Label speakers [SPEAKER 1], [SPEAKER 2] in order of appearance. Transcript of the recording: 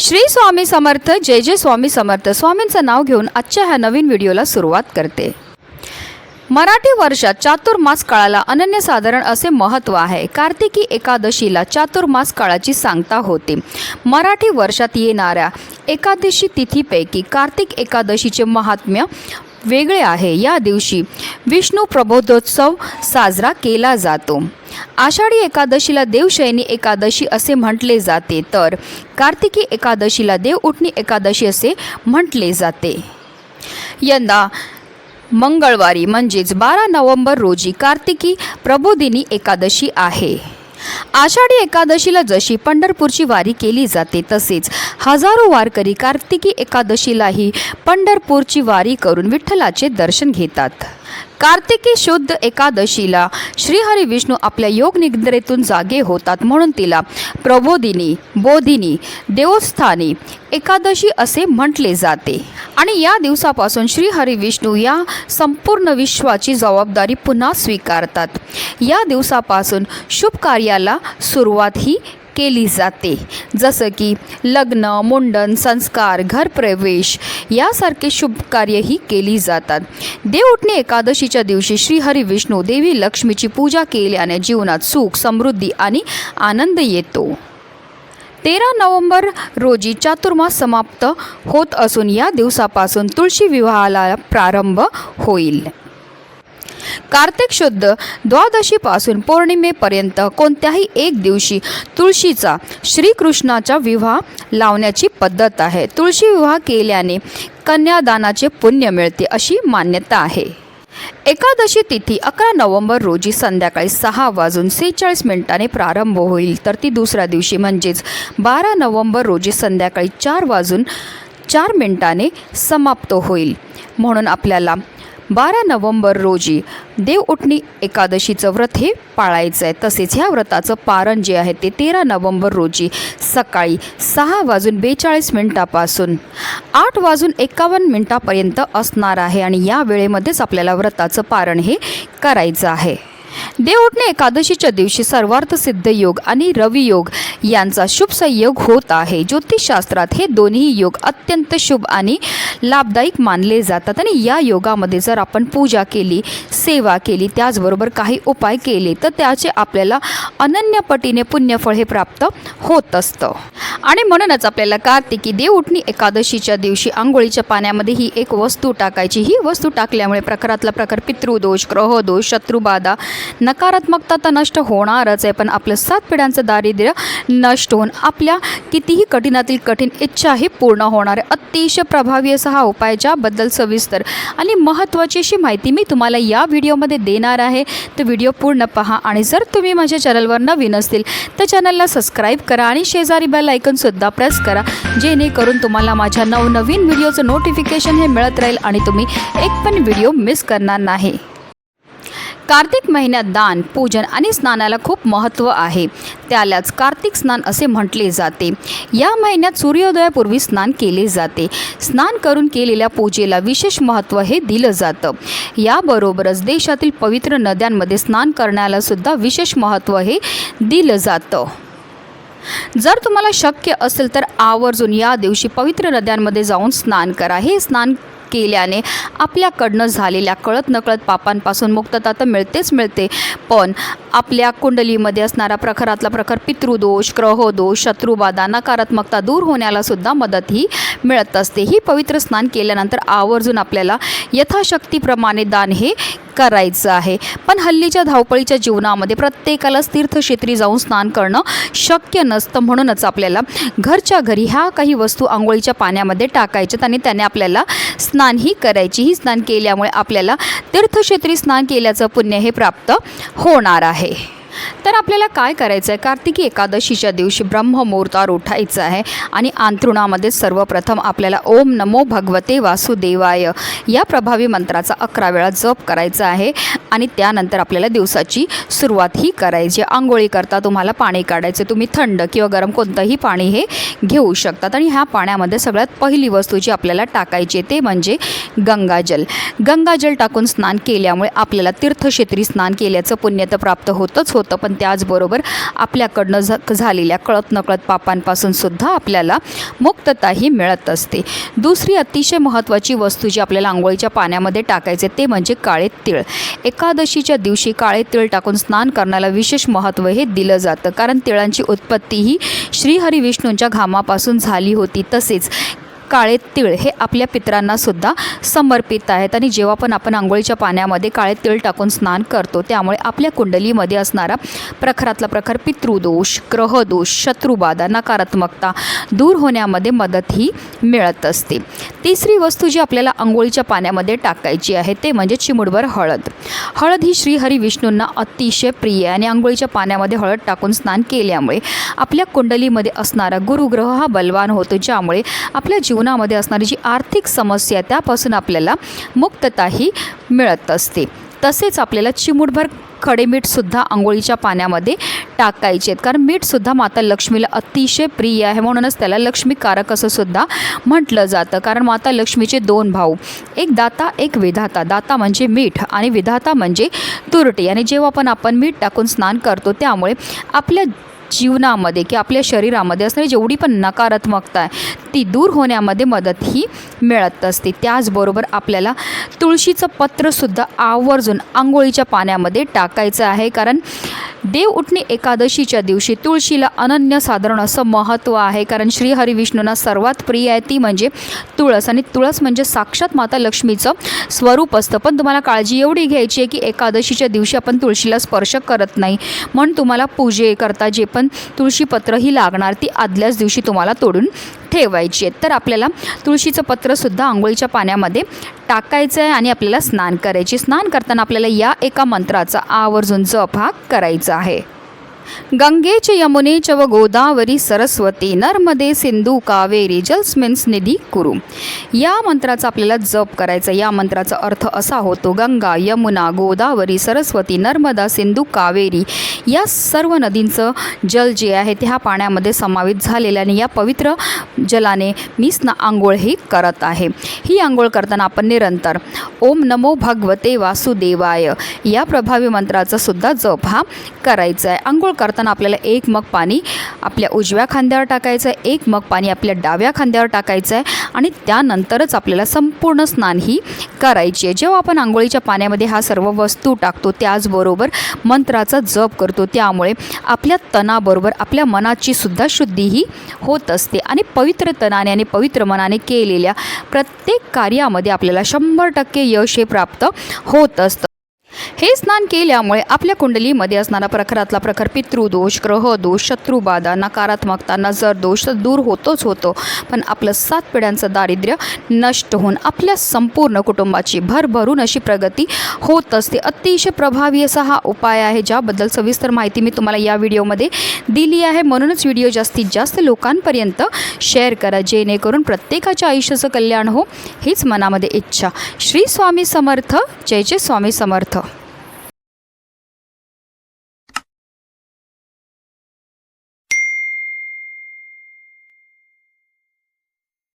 [SPEAKER 1] श्री स्वामी समर्थ जय जय स्वामी समर्थ. स्वामींचं नाव घेऊन आजच्या ह्या नवीन व्हिडिओला सुरुवात करते. मराठी वर्षात चातुर्मास काळाला अनन्यसाधारण असे महत्त्व आहे. कार्तिकी एकादशीला चातुर्मास काळाची सांगता होते. मराठी वर्षात येणाऱ्या एकादशी तिथीपैकी कार्तिक एकादशीचे महात्म्य वेगळे आहे. या दिवशी विष्णू प्रबोधोत्सव साजरा केला जातो. आषाढी एकादशीला देवशयनी एकादशी असे म्हटले जाते. तर कार्तिकी एकादशीला देव उठणी एकादशी असे म्हटले जाते. यंदा मंगळवारी म्हणजेच बारा नोव्हेंबर रोजी कार्तिकी प्रबोधिनी एकादशी आहे. आषाढी एकादशीला जशी पंढरपूरची वारी केली जाते तसेच हजारो वारकरी कार्तिकी एकादशीलाही पंढरपूरची वारी करून विठ्ठलाचे दर्शन घेतात. कार्तिकी शुद्ध एकादशीला श्रीहरी विष्णू आपल्या योग निद्रेतून जागे होतात म्हणून तिला प्रबोधिनी बोधिनी देवस्थानी एकादशी असे म्हटले जाते. आणि या दिवसापासून श्रीहरी विष्णू या संपूर्ण विश्वाची जबाबदारी पुन्हा स्वीकारतात. या दिवसापासून शुभ कार्याला सुरुवात ही केली जाते. जसं की लग्न मुंडन संस्कार घरप्रवेश यासारखे शुभ कार्यही केली जातात. देवउठणे एकादशीच्या दिवशी श्रीहरी विष्णू देवी लक्ष्मीची पूजा केल्याने जीवनात सुख समृद्धी आणि आनंद येतो. तेरा नोव्हेंबर रोजी चातुर्मास समाप्त होत असून या दिवसापासून तुळशी विवाहाला प्रारंभ होईल. कार्तिक शुद्ध द्वादशीपासून पौर्णिमेपर्यंत कोणत्याही एक दिवशी तुळशीचा श्रीकृष्णाचा विवाह लावण्याची पद्धत आहे. तुळशी विवाह केल्याने कन्यादानाचे पुण्य मिळते अशी मान्यता आहे. एकादशी तिथी अकरा नोव्हेंबर रोजी संध्याकाळी सहा वाजून सेहेचाळीस मिनिटाने प्रारंभ होईल. तर ती दुसऱ्या दिवशी म्हणजेच बारा नोव्हेंबर रोजी संध्याकाळी चार वाजून चार मिनिटाने समाप्त होईल. म्हणून आपल्याला बारा नोव्हेंबर रोजी देवउठणी एकादशीचं व्रत हे पाळायचं आहे. तसेच ह्या व्रताचं पारण जे आहे ते तेरा नोव्हेंबर रोजी सकाळी सहा वाजून बेचाळीस मिनिटापासून आठ वाजून एकावन्न मिनिटापर्यंत असणार आहे आणि या वेळेमध्येच आपल्याला व्रताचं पारण हे करायचं आहे. देवउठणे एकादशीच्या दिवशी सर्वार्थ सिद्ध योग आणि रवी योग यांचा शुभ संयोग होत आहे. ज्योतिषशास्त्रात हे दोन्ही योग अत्यंत शुभ आणि लाभदायक मानले जातात आणि या योगामध्ये जर आपण पूजा केली सेवा केली त्याचबरोबर काही उपाय केले तर त्याचे आपल्याला अनन्यपटीने पुण्यफळ हे प्राप्त होत असतं. आणि म्हणूनच आपल्याला कार्तिकी की उठणी एकादशीच्या दिवशी आंघोळीच्या पाण्यामध्ये ही एक वस्तू टाकायची. ही वस्तू टाकल्यामुळे प्रकारातला प्रकार पितृदोष ग्रहदोष शत्रुबाधा नकारात्मकता तर नष्ट होणारच आहे पण आपलं सात पिढ्यांचं दारिद्र्य नष्ट होऊन आपल्या कितीही कठीणातील कठीण इच्छाही पूर्ण होणार आहे. अतिशय प्रभावी असा हा उपाय ज्याबद्दल सविस्तर आणि महत्त्वाची अशी माहिती मी तुम्हाला या व्हिडिओमध्ये देणार आहे. तर व्हिडिओ पूर्ण पहा आणि जर तुम्ही माझ्या चॅनलवर नवीन असतील तर चॅनलला सबस्क्राईब करा आणि शेजारी बेल आयकनसुद्धा प्रेस करा जेणेकरून तुम्हाला माझ्या नवनवीन व्हिडिओचं नोटिफिकेशन हे मिळत राहील आणि तुम्ही एक पण व्हिडिओ मिस करणार नाही. कार्तिक महिन्यात दान पूजन आणि स्नानाला खूप महत्त्व आहे. त्यालाच कार्तिक स्नान असे म्हटले जाते. या महिन्यात सूर्योदयापूर्वी स्नान केले जाते. स्नान करून केलेल्या पूजेला विशेष महत्त्व हे दिलं जातं. याबरोबरच देशातील पवित्र नद्यांमध्ये स्नान करण्याला सुद्धा विशेष महत्त्व हे दिलं जातं. जर तुम्हाला शक्य असेल तर आवर्जून या दिवशी पवित्र नद्यांमध्ये जाऊन स्नान करा. हे स्नान केल्याने आपल्याकडनं झालेल्या कळत नकळत पापांपासून मुक्तता तर मिळतेच मिळते. पण आपल्या कुंडलीमध्ये असणारा प्रखरातला प्रखर पितृदोष ग्रहोदोष शत्रुबाधा नकारात्मकता दूर होण्याला सुद्धा मदत ही मिळत असते. ही पवित्र स्नान केल्यानंतर आवर्जून आपल्याला यथाशक्तीप्रमाणे दान हे करायचं आहे. पण हल्लीच्या धावपळीच्या जीवनामध्ये प्रत्येकालाच तीर्थक्षेत्री जाऊन स्नान करणं शक्य नसतं म्हणूनच आपल्याला घरच्या घरी ह्या काही वस्तू आंघोळीच्या पाण्यामध्ये टाकायच्यात आणि त्याने आपल्याला स्नानही करायची. ही स्नान केल्यामुळे आपल्याला तीर्थक्षेत्री स्नान केल्याचं पुण्य हे प्राप्त होणार आहे. तर आपल्याला काय करायचं आहे कार्तिकी एकादशीच्या दिवशी ब्रह्ममुहूर्तावर उठायचं आहे आणि अंथरुणामध्ये सर्वप्रथम आपल्याला ओम नमो भगवते वासुदेवाय या प्रभावी मंत्राचा अकरा वेळा जप करायचा आहे आणि त्यानंतर आपल्याला दिवसाची सुरुवात ही करायची आंघोळी करता तुम्हाला पाणी काढायचे तुम्ही थंड किंवा गरम कोणतंही पाणी हे घेऊ शकतात आणि ह्या पाण्यामध्ये सगळ्यात पहिली वस्तू जी आपल्याला टाकायची ते म्हणजे गंगाजल. गंगाजल टाकून स्नान केल्यामुळे आपल्याला तीर्थक्षेत्री स्नान केल्याचं पुण्य तर प्राप्त होतच होतं. होतं. पण त्याचबरोबर आपल्याकडनं झ झालेल्या कळत नकळत पापांपासून सुद्धा आपल्याला मुक्तताही मिळत असते. दुसरी अतिशय महत्त्वाची वस्तू जी आपल्याला आंघोळीच्या पाण्यामध्ये टाकायचे ते म्हणजे काळे तिळ. एकादशीच्या दिवशी काळे तिळ टाकून स्नान करण्याला विशेष महत्त्व हे दिलं जातं. कारण तिळांची उत्पत्ती ही श्रीहरी विष्णूंच्या घामापासून झाली होती तसेच काळे तिळ हे आपल्या पितरांना सुद्धा समर्पित आहेत. आणि जेव्हा पण आपण आंघोळीच्या पाण्यामध्ये काळे तिळ टाकून स्नान करतो त्यामुळे आपल्या कुंडलीमध्ये असणारा प्रखरातला प्रखर पितृदोष ग्रहदोष शत्रुबाधा नकारात्मकता दूर होण्यामध्ये मदतही मिळत असते. तिसरी वस्तू जी आपल्याला आंघोळीच्या पाण्यामध्ये टाकायची आहे ते म्हणजे चिमुडभर हळद. हळद ही श्रीहरी विष्णूंना अतिशय प्रिय आहे. आणि आंघोळीच्या पाण्यामध्ये हळद टाकून स्नान केल्यामुळे आपल्या कुंडलीमध्ये असणारा गुरुग्रह हा बलवान होतो ज्यामुळे आपल्या जीव जीवनामध्ये असणारी जी आर्थिक समस्या आहे त्यापासून आपल्याला मुक्तताही मिळत असते. तसेच आपल्याला चिमूटभर खडे मीठसुद्धा आंघोळीच्या पाण्यामध्ये टाकायचे आहेत. कारण मीठसुद्धा माता लक्ष्मीला अतिशय प्रिय आहे. म्हणूनच त्याला लक्ष्मीकारक असं सुद्धा म्हटलं जातं. कारण माता लक्ष्मीचे दोन भाऊ एक दाता एक विधाता. दाता म्हणजे मीठ आणि विधाता म्हणजे तुरटी. आणि जेव्हा पण आपण मीठ टाकून स्नान करतो त्यामुळे आपल्या जीवनामध्ये की आपल्या शरीरामध्ये असणारी जेवढी पण नकारात्मकता आहे ती दूर होण्यामध्ये मदत ही मिळत असते. त्याचबरोबर आपल्याला तुळशीचं पत्रसुद्धा आवर्जून आंघोळीच्या पाण्यामध्ये टाकायचं आहे. कारण देव उठणी एकादशीच्या दिवशी तुळशीला अनन्य साधारण असं महत्त्व आहे. कारण श्री हरिविष्णूंना सर्वात प्रिय आहे ती म्हणजे तुळस. आणि तुळस म्हणजे साक्षात माता लक्ष्मीचं स्वरूप असतं. पण तुम्हाला काळजी एवढी घ्यायची आहे की एकादशीच्या दिवशी आपण तुळशीला स्पर्श करत नाही. म्हणून तुम्हाला पूजे करता जे पण तुळशीपत्र ही लागणार ती आदल्याच दिवशी तुम्हाला तोडून ठेवायची आहेत. तर आपल्याला तुळशीचं पत्रसुद्धा आंघोळीच्या पाण्यामध्ये टाकायचं आहे आणि आपल्याला स्नान करायचे. स्नान करताना आपल्याला या एका मंत्राचा आवर्जून जप हा करायचा आहे. गंगेच यमुने च व गोदावरी सरस्वती नर्मदे सिंधू कावेरी जलस्मिन्स निधी कुरु या मंत्राचा आपल्याला जप करायचा. या मंत्राचा अर्थ असा होतो गंगा यमुना गोदावरी सरस्वती नर्मदा सिंधू कावेरी या सर्व नदींचं जल जे आहे ते ह्या पाण्यामध्ये समावित झालेलं आणि या पवित्र जलाने मी स्ना आंघोळही करत आहे. ही आंघोळ करताना आपण निरंतर ओम नमो भगवते वासुदेवाय. या प्रभावी मंत्राचा सुद्धा जप हा करायचा आहे. आंघोळ करताना आपल्याला एक मग पाणी आपल्या उजव्या खांद्यावर टाकायचं आहे. एक मग पाणी आपल्या डाव्या खांद्यावर टाकायचं आहे. आणि त्यानंतरच आपल्याला संपूर्ण स्नान ही करायची आहे. जेव्हा आपण आंघोळीच्या पाण्यामध्ये हा सर्व वस्तू टाकतो त्याचबरोबर मंत्राचा जप करतो त्यामुळे आपल्या तणाबरोबर आपल्या मनाची सुद्धा शुद्धी ही होत असते. आणि पवित्र तनाने आणि पवित्र मनाने केलेल्या प्रत्येक कार्यामध्ये आपल्याला शंभर टक्के यश हे प्राप्त होत असतं. हे स्नान केल्यामुळे आपल्या कुंडलीमध्ये असणारा प्रखरातला प्रखर पितृदोष ग्रहदोष शत्रुबाधा नकारात्मकता नजर दोष तर दूर होतोच होतो. पण आपलं सात पिढ्यांचं दारिद्र्य नष्ट होऊन आपल्या संपूर्ण कुटुंबाची भरभरून अशी प्रगती होत असते. अतिशय प्रभावी असा हा उपाय आहे ज्याबद्दल सविस्तर माहिती मी तुम्हाला या व्हिडिओमध्ये दिली आहे. म्हणूनच व्हिडिओ जास्तीत जास्त लोकांपर्यंत शेअर करा जेणेकरून प्रत्येकाच्या आयुष्याचं कल्याण हो हीच मनामध्ये इच्छा. श्री स्वामी समर्थ. जय जय स्वामी समर्थ.